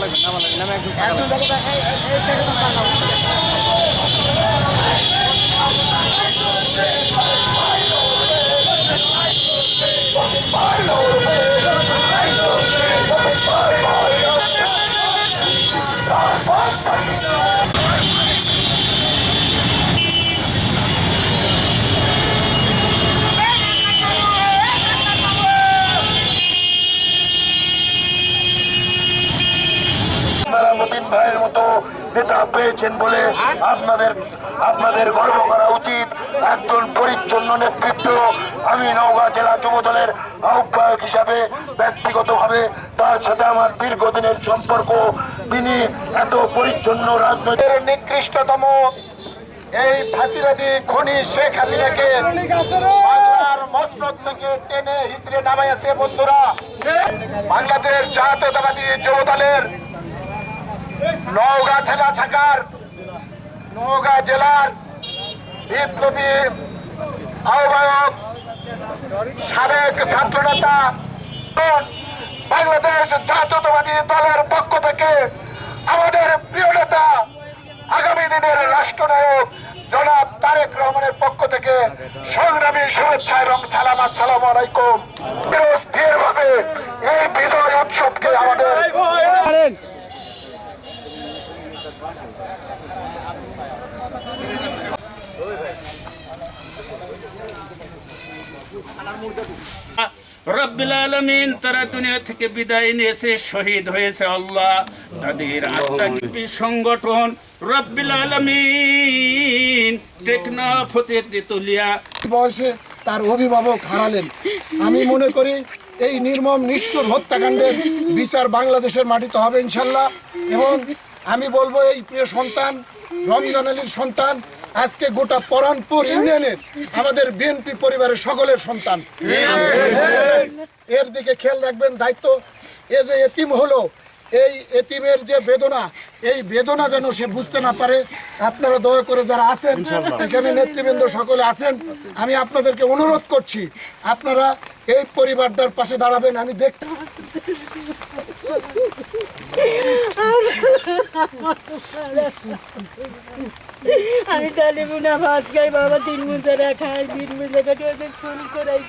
লাগবে নামা লাগবে নামে একদম একদম ভাইয়ের মতো নেতা পেয়েছেন বলে আপনাদের আপনাদের গর্ব করা উচিত। একজন পরিচ্ছন্ন নেতৃত্ব আমি নওগাঁ জেলা যুব দলের আহ্বায়ক হিসাবে ব্যক্তিগতভাবে তার সাথে আমার দীর্ঘদিনের সম্পর্ক, তিনি এত পরিচ্ছন্ন রাজনৈতিক নিকৃষ্টতম এই ফাঁসিবাদী খনি শেখ হাসিনাকে বাংলার মসনদ থেকে টেনে হিচড়ে নামাইয়াছে বন্ধুরা। বাংলাদেশ জাতীয়তাবাদী যুব দলের নওগাঁ জেলা শাখার নওগাঁ জেলার বিপ্লবী আহ্বায়ক, সাবেক ছাত্রনেতা বাংলাদেশ জাতীয়তাবাদী দলের পক্ষ থেকে আমাদের প্রিয় নেতা, আগামী দিনের রাষ্ট্রনায়ক জনাব তারেক রহমানের পক্ষ থেকে সংগ্রামী শুভেচ্ছা এবং সালাম, আসসালাম আলাইকুম। আলমিন তেতুলিয়া তার অভিভাবক হারালেন। আমি মনে করি এই নির্মম, নিষ্ঠুর হত্যাকাণ্ডের বিচার বাংলাদেশের মাটিতে হবে ইনশাল্লাহ। এবং আমি বলব এই প্রিয় সন্তান রমজান আলীর সন্তান আজকে গোটা পরানপুর ইউনিয়নের আমাদের বিএনপি পরিবারের সকলের সন্তান। এর দিকে খেয়াল রাখবেন দায়িত্ব এ যে এতিম হলো এই এতিমের যে বেদনা এই বেদনা যেন সে বুঝতে না পারে আপনারা দয়া করে যারা আছেন এখানে নেতৃবৃন্দ সকলে আছেন আমি আপনাদেরকে অনুরোধ করছি আপনারা এই পরিবারটার পাশে দাঁড়াবেন আমি দেখতে আমি তাহলে মুনা ভাত খাই, বাবা তিন মুজা খাই তিন মুজা খাই ওদের শুরু করাই